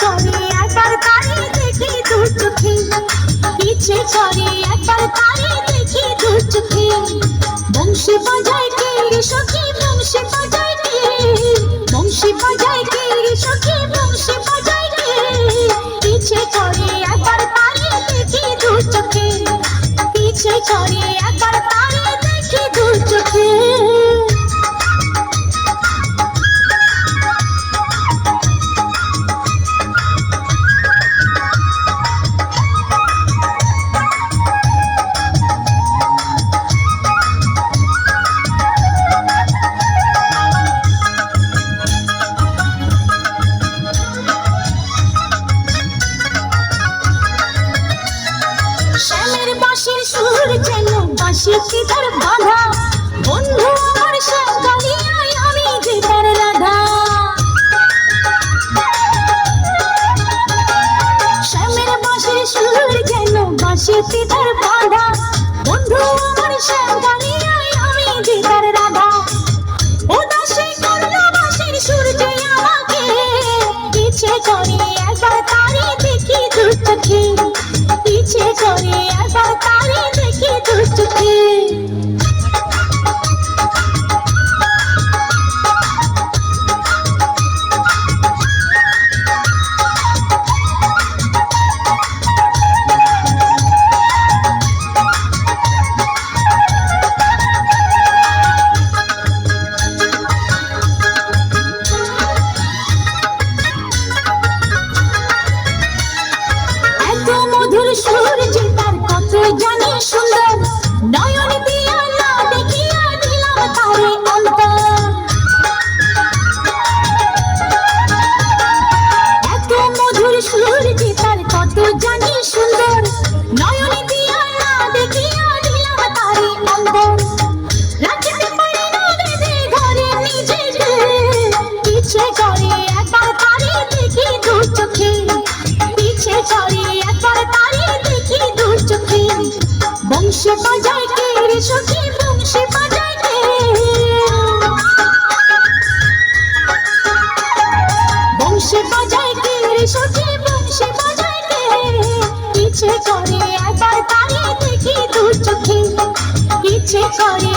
করে একবার তারে দেখি দু চোখে। ইচ্ছে করে একবার তারে দেখি দু চোখে। বংশী বাজায় বাঁশিতে তার বাধা। বন্ধু, আমার শ্যামকালিয়ায় আমি যে তার রাধা। শ্যামের বাঁশির সুর যেন বাঁশিতে বংশী বাজায় কে রে সখী বংশী বাজায় কে? বংশী বাজায় কে রে সখী বংশী বাজায় কে? ইচ্ছে করে তারে দেখি দু চোখে। ইচ্ছে করে